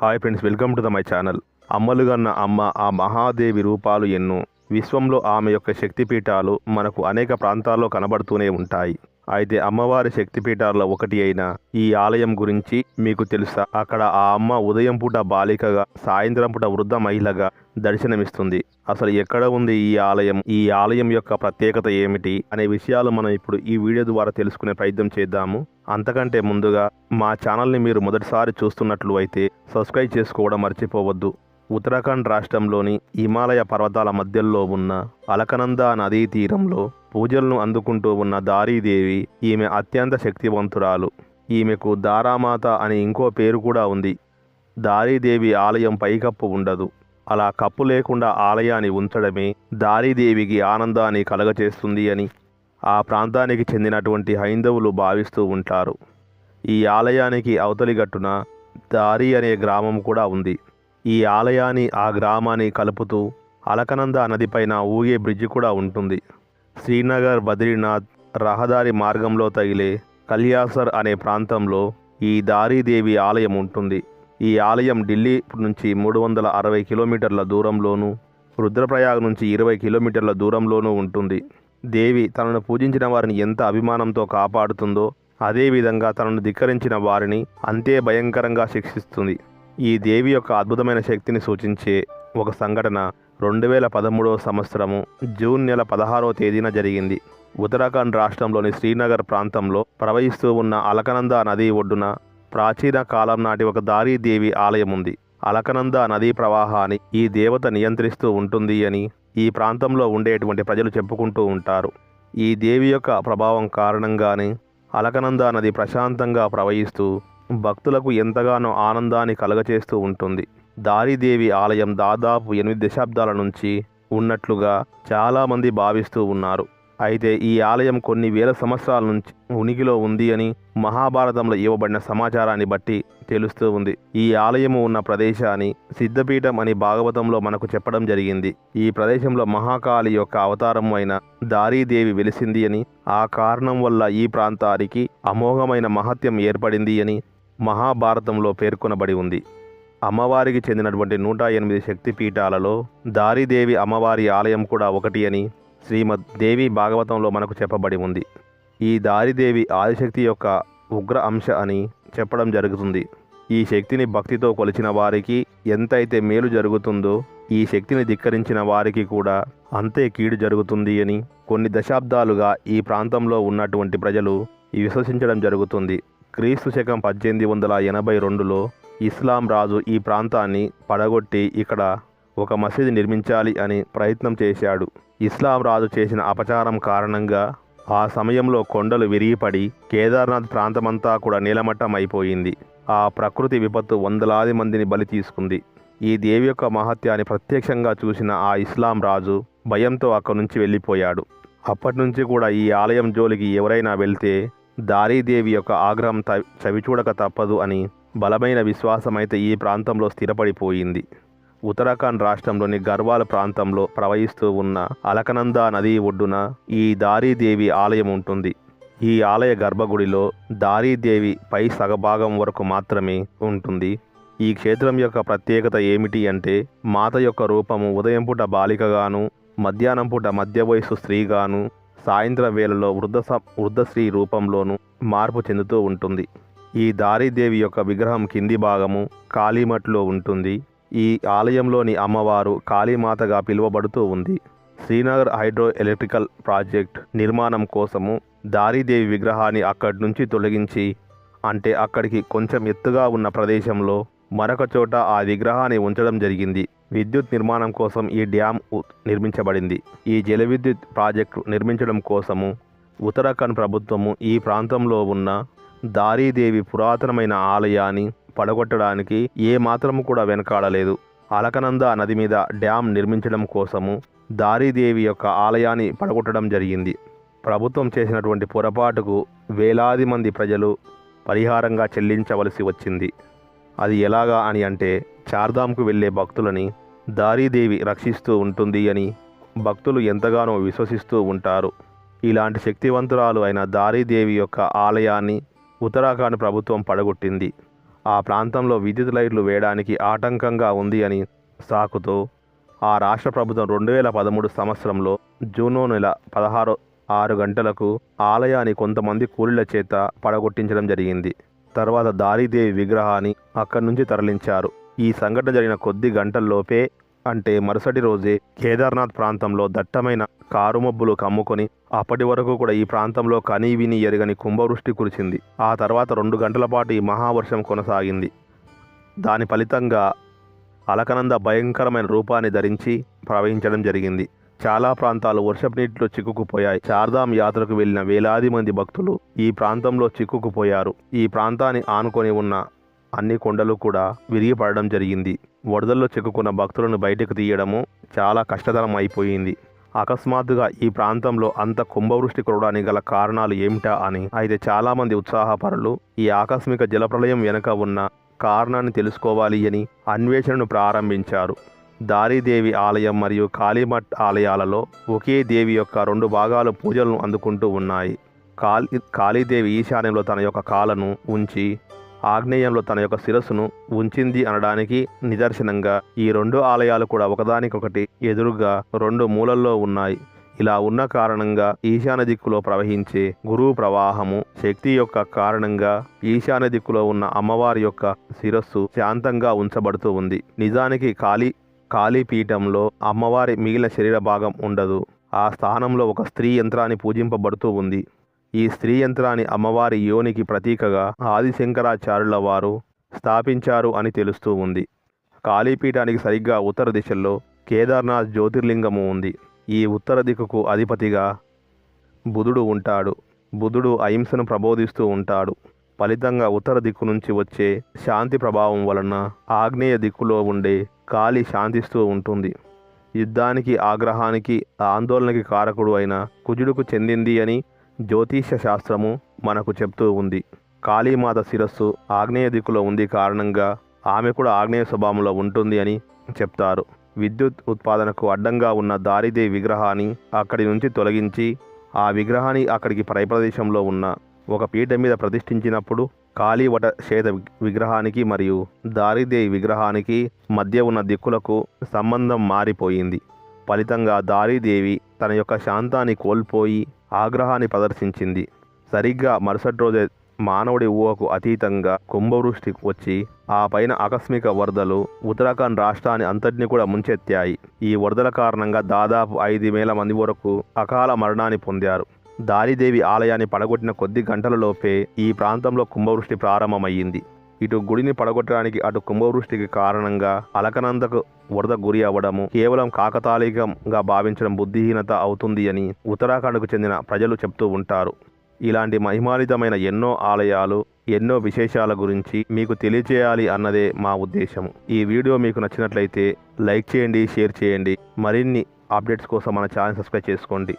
Hi friends welcome to the my channel అమ్మలుగన్న అమ్మ ఆ మహాదేవి రూపాలు ఎన్నో. విశ్వంలో ఆమె యొక్క శక్తిపీఠాలు మనకు అనేక ప్రాంతాల్లో కనబడుతూనే ఉంటాయి. అయితే అమ్మవారి శక్తిపీఠాల్లో ఒకటి అయిన ఈ ఆలయం గురించి మీకు తెలుసా? అక్కడ ఆ అమ్మ ఉదయం పూట బాలికగా సాయంత్రం పూట వృద్ధ మహిళగా దర్శనమిస్తుంది. అసలు ఎక్కడ ఉంది ఈ ఆలయం? ఈ ఆలయం యొక్క ప్రత్యేకత ఏమిటి? అనే విషయాలు మనం ఇప్పుడు ఈ వీడియో ద్వారా తెలుసుకునే ప్రయత్నం చేద్దాము. అంతకంటే ముందుగా మా ఛానల్ని మీరు మొదటిసారి చూస్తున్నట్లు అయితే సబ్స్క్రైబ్ చేసుకోవడం మర్చిపోవద్దు. ఉత్తరాఖండ్ రాష్ట్రంలోని హిమాలయ పర్వతాల మధ్యలో ఉన్న అలకనంద నదీ తీరంలో పూజలను అందుకుంటూ ఉన్న దారీదేవి ఈమె అత్యంత శక్తివంతురాలు. ఈమెకు దారామాత అని ఇంకో పేరు కూడా ఉంది. దారీదేవి ఆలయం పైకప్పు ఉండదు. అలా కప్పు లేకుండా ఆలయాన్ని ఉంచడమే దారీదేవికి ఆనందాన్ని కలగచేస్తుంది అని ఆ ప్రాంతానికి చెందినటువంటి హైందవులు భావిస్తూ ఉంటారు. ఈ ఆలయానికి అవతలి గట్టున దారి అనే గ్రామం కూడా ఉంది. ఈ ఆలయాన్ని ఆ గ్రామాన్ని కలుపుతూ అలకనంద నదిపైన ఊగే బ్రిడ్జి కూడా ఉంటుంది. శ్రీనగర్ బద్రీనాథ్ రహదారి మార్గంలో తగిలే కల్యాసర్ అనే ప్రాంతంలో ఈ దారీదేవి ఆలయం ఉంటుంది. ఈ ఆలయం ఢిల్లీ నుంచి మూడు వందల అరవై కిలోమీటర్ల దూరంలోనూ రుద్రప్రయాగ్ నుంచి ఇరవై కిలోమీటర్ల దూరంలోనూ ఉంటుంది. దేవి తనను పూజించిన వారిని ఎంత అభిమానంతో కాపాడుతుందో అదేవిధంగా తనను ధిక్కరించిన వారిని అంతే భయంకరంగా శిక్షిస్తుంది. ఈ దేవి యొక్క అద్భుతమైన శక్తిని సూచించే ఒక సంఘటన రెండు వేల పదమూడవ సంవత్సరము జూన్ నెల పదహారవ తేదీన జరిగింది. ఉత్తరాఖండ్ రాష్ట్రంలోని శ్రీనగర్ ప్రాంతంలో ప్రవహిస్తూ ఉన్న అలకనంద నది ఒడ్డున ప్రాచీన కాలం నాటి ఒక దారీదేవి ఆలయం ఉంది. అలకనంద నదీ ప్రవాహాన్ని ఈ దేవత నియంత్రిస్తూ ఉంటుంది అని ఈ ప్రాంతంలో ఉండేటువంటి ప్రజలు చెప్పుకుంటూ ఉంటారు. ఈ దేవి యొక్క ప్రభావం కారణంగానే అలకనంద నది ప్రశాంతంగా ప్రవహిస్తూ భక్తులకు ఎంతగానో ఆనందాన్ని కలగచేస్తూ ఉంటుంది. దారిదేవి ఆలయం దాదాపు ఎనిమిది దశాబ్దాల నుంచి ఉన్నట్లుగా చాలామంది భావిస్తూ ఉన్నారు. అయితే ఈ ఆలయం కొన్ని వేల సంవత్సరాల నుంచి ఉనికిలో ఉంది అని మహాభారతంలో ఇవ్వబడిన సమాచారాన్ని బట్టి తెలుస్తూ ఉంది. ఈ ఆలయము ఉన్న ప్రదేశాన్ని సిద్ధపీఠం అని భాగవతంలో మనకు చెప్పడం జరిగింది. ఈ ప్రదేశంలో మహాకాళి యొక్క అవతారం అయిన దారీదేవి వెలిసింది అని ఆ కారణం వల్ల ఈ ప్రాంతానికి అమోఘమైన మహత్యం ఏర్పడింది అని మహాభారతంలో పేర్కొనబడి ఉంది. అమ్మవారికి చెందినటువంటి నూట ఎనిమిది శక్తి పీఠాలలో దారిదేవి అమ్మవారి ఆలయం కూడా ఒకటి అని శ్రీమద్ దేవి భాగవతంలో మనకు చెప్పబడి ఉంది. ఈ దారిదేవి ఆదిశక్తి యొక్క ఉగ్ర అంశ అని చెప్పడం జరుగుతుంది. ఈ శక్తిని భక్తితో కొలిచిన వారికి ఎంతైతే మేలు జరుగుతుందో ఈ శక్తిని ధిక్కరించిన వారికి కూడా అంతే కీడు జరుగుతుంది అని కొన్ని దశాబ్దాలుగా ఈ ప్రాంతంలో ఉన్నటువంటి ప్రజలు విశ్వసించడం జరుగుతుంది. క్రీస్తు శకం పద్దెనిమిది వందల ఎనభై రెండులో ఇస్లాం రాజు ఈ ప్రాంతాన్ని పడగొట్టి ఇక్కడ ఒక మసీదు నిర్మించాలి అని ప్రయత్నం చేశాడు. ఇస్లాం రాజు చేసిన అపచారం కారణంగా ఆ సమయంలో కొండలు విరిగిపడి కేదార్నాథ్ ప్రాంతమంతా కూడా నీలమట్టం అయిపోయింది ఆ ప్రకృతి విపత్తు వందలాది మందిని బలి తీసుకుంది. ఈ దేవి యొక్క మహత్యాన్ని ప్రత్యక్షంగా చూసిన ఆ ఇస్లాం రాజు భయంతో అక్కడి నుంచి వెళ్ళిపోయాడు. అప్పటి నుంచి కూడా ఈ ఆలయం జోలికి ఎవరైనా వెళ్తే దారీదేవి యొక్క ఆగ్రహం చవిచూడక తప్పదు అని బలమైన విశ్వాసమైతే ఈ ప్రాంతంలో స్థిరపడిపోయింది. ఉత్తరాఖండ్ రాష్ట్రంలోని గర్వాల ప్రాంతంలో ప్రవహిస్తూ ఉన్న అలకనంద నది ఒడ్డున ఈ దారీదేవి ఆలయం ఉంటుంది. ఈ ఆలయ గర్భగుడిలో దారీదేవి పై సగభాగం వరకు మాత్రమే ఉంటుంది. ఈ క్షేత్రం యొక్క ప్రత్యేకత ఏమిటి అంటే మాత యొక్క రూపము ఉదయం పూట బాలికగాను మధ్యాహ్నం పూట మధ్య వయసు స్త్రీగాను సాయంత్రం వేళలో వృద్ధ వృద్ధ స్త్రీ రూపంలోనూ మార్పు చెందుతూ ఉంటుంది. ఈ దారీదేవి యొక్క విగ్రహం కింది భాగము కాళీమట్లో ఉంటుంది. ఈ ఆలయంలోని అమ్మవారు కాళీమాతగా పిలువబడుతూ ఉంది. శ్రీనగర్ హైడ్రో ఎలక్ట్రికల్ ప్రాజెక్ట్ నిర్మాణం కోసము దారీదేవి విగ్రహాన్ని అక్కడి నుంచి తొలగించి అంటే అక్కడికి కొంచెం ఎత్తుగా ఉన్న ప్రదేశంలో మరొక చోట ఆ విగ్రహాన్ని ఉంచడం జరిగింది. విద్యుత్ నిర్మాణం కోసం ఈ డ్యామ్ ఉ- నిర్మించబడింది. ఈ జల విద్యుత్ ప్రాజెక్టు నిర్మించడం కోసము ఉత్తరాఖండ్ ప్రభుత్వము ఈ ప్రాంతంలో ఉన్న దారీదేవి పురాతనమైన ఆలయాన్ని పడగొట్టడానికి ఏ మాత్రము కూడా వెనకాడలేదు. అలకనంద నది మీద డ్యామ్ నిర్మించడం కోసము దారీదేవి యొక్క ఆలయాన్ని పడగొట్టడం జరిగింది. ప్రభుత్వం చేసినటువంటి పొరపాటుకు వేలాది మంది ప్రజలు పరిహారంగా చెల్లించవలసి వచ్చింది. అది ఎలాగా అని అంటే చార్ధాంకు వెళ్ళే భక్తులని దారీదేవి రక్షిస్తూ ఉంటుంది అని భక్తులు ఎంతగానో విశ్వసిస్తూ ఉంటారు. ఇలాంటి శక్తివంతురాలు అయిన దారీదేవి యొక్క ఆలయాన్ని ఉత్తరాఖండ్ ప్రభుత్వం పడగొట్టింది. ఆ ప్రాంతంలో విద్యుత్ లైట్లు వేయడానికి ఆటంకంగా ఉంది అని సాకుతో ఆ రాష్ట్ర ప్రభుత్వం రెండు వేల పదమూడు సంవత్సరంలో జూనో నెల పదహారు ఆరు గంటలకు ఆలయాన్ని కొంతమంది కూలీల చేత పడగొట్టించడం జరిగింది. తర్వాత దారిదేవి విగ్రహాన్ని అక్కడి నుంచి తరలించారు. ఈ సంఘటన జరిగిన కొద్ది గంటల్లోపే అంటే మరుసటి రోజే కేదార్నాథ్ ప్రాంతంలో దట్టమైన కారుమబ్బులు కమ్ముకొని అప్పటి వరకు కూడా ఈ ప్రాంతంలో కనీ విని ఎరగని కుంభవృష్టి కురిసింది ఆ తర్వాత రెండు గంటల పాటు ఈ మహావర్షం కొనసాగింది. దాని ఫలితంగా అలకనంద భయంకరమైన రూపాన్ని ధరించి ప్రవహించడం జరిగింది. చాలా ప్రాంతాలు వర్షపు నీటిలో చిక్కుకుపోయాయి. చార్ధామ్ యాత్రకు వెళ్ళిన వేలాది మంది భక్తులు ఈ ప్రాంతంలో చిక్కుకుపోయారు. ఈ ప్రాంతాన్ని ఆనుకొని ఉన్న అన్ని కొండలు కూడా విరిగిపడడం జరిగింది. వరదల్లో చిక్కుకున్న భక్తులను బయటకు తీయడము చాలా కష్టతరం అయిపోయింది. అకస్మాత్తుగా ఈ ప్రాంతంలో అంత కుంభవృష్టి కురవడానికి గల కారణాలు ఏమిటా అని అయితే చాలామంది ఉత్సాహపరులు ఈ ఆకస్మిక జలప్రలయం వెనుక ఉన్న కారణాన్ని తెలుసుకోవాలి అని అన్వేషణను ప్రారంభించారు. దారిదేవి ఆలయం మరియు కాళీమఠ్ ఆలయాలలో ఒకే దేవి యొక్క రెండు భాగాలు పూజలను అందుకుంటూ ఉన్నాయి. కాళీ కాళీదేవి ఈశాన్యంలో తన యొక్క కాలను ఉంచి ఆగ్నేయంలో తన యొక్క శిరస్సును ఉంచింది అనడానికి నిదర్శనంగా ఈ రెండు ఆలయాలు కూడా ఒకదానికొకటి ఎదురుగా రెండు మూలల్లో ఉన్నాయి. ఇలా ఉన్న కారణంగా ఈశాన్య దిక్కులో ప్రవహించే గురువు ప్రవాహము శక్తి యొక్క కారణంగా ఈశాన్య దిక్కులో ఉన్న అమ్మవారి యొక్క శిరస్సు శాంతంగా ఉంచబడుతూ ఉంది. నిజానికి కాళీ కాళీపీఠంలో అమ్మవారి మిగిలిన శరీర భాగం ఉండదు. ఆ స్థానంలో ఒక స్త్రీ యంత్రాన్ని పూజింపబడుతూ ఉంది. ఈ స్త్రీ యంత్రాన్ని అమ్మవారి యోనికి ప్రతీకగా ఆదిశంకరాచార్యుల వారు స్థాపించారు అని తెలుస్తూ ఉంది. కాళీపీఠానికి సరిగ్గా ఉత్తర దిశల్లో కేదార్నాథ్ జ్యోతిర్లింగము ఉంది. ఈ ఉత్తర దిక్కుకు అధిపతిగా బుధుడు ఉంటాడు. బుధుడు అహింసను ప్రబోధిస్తూ ఉంటాడు. ఫలితంగా ఉత్తర దిక్కు నుంచి వచ్చే శాంతి ప్రభావం వలన ఆగ్నేయ దిక్కులో ఉండే కాలి శాంతిస్తూ ఉంటుంది. యుద్ధానికి ఆగ్రహానికి ఆందోళనకి కారకుడు అయిన కుజుడుకు చెందింది అని జ్యోతిష్య శాస్త్రము మనకు చెప్తూ ఉంది. కాళీమాత శిరస్సు ఆగ్నేయ దిక్కులో ఉంది కారణంగా ఆమె కూడా ఆగ్నేయ స్వభావంలో ఉంటుంది అని చెప్తారు. విద్యుత్ ఉత్పాదనకు అడ్డంగా ఉన్న దారిదేవి విగ్రహాన్ని అక్కడి నుంచి తొలగించి ఆ విగ్రహాన్ని అక్కడికి ప్రదేశంలో ఉన్న ఒక పీఠ మీద ప్రతిష్ఠించినప్పుడు కాళీవట శ్వేత విగ్రహానికి మరియు దారిదేవి విగ్రహానికి మధ్య ఉన్న దిక్కులకు సంబంధం మారిపోయింది. ఫలితంగా దారిదేవి తన యొక్క శాంతాన్ని కోల్పోయి ఆగ్రహాన్ని ప్రదర్శించింది. సరిగ్గా మరుసటి రోజే మానవుడి ఊహకు అతీతంగా కుంభవృష్టి వచ్చి ఆ పైన ఆకస్మిక వరదలు ఉత్తరాఖండ్ రాష్ట్రాన్ని అంతటిని కూడా ముంచెత్తాయి. ఈ వరదల కారణంగా దాదాపు ఐదు వేల మంది వరకు అకాల మరణాన్ని పొందారు. దారిదేవి ఆలయాన్ని పడగొట్టిన కొద్ది గంటలలోపే ఈ ప్రాంతంలో కుంభవృష్టి ప్రారంభమయ్యింది. ఇటు గుడిని పడగొట్టడానికి అటు కుంభవృష్టికి కారణంగా అలకనందకు వరద గురి అవ్వడము కేవలం కాకతాళికంగా భావించడం బుద్ధిహీనత అవుతుంది అని ఉత్తరాఖండ్కు చెందిన ప్రజలు చెప్తూ ఉంటారు. ఇలాంటి మహిమాలితమైన ఎన్నో ఆలయాలు ఎన్నో విశేషాల గురించి మీకు తెలియచేయాలి అన్నదే మా ఉద్దేశము ఈ వీడియో మీకు నచ్చినట్లయితే లైక్ చేయండి షేర్ చేయండి మరిన్ని అప్డేట్స్ కోసం మన ఛానల్ సబ్స్క్రైబ్ చేసుకోండి.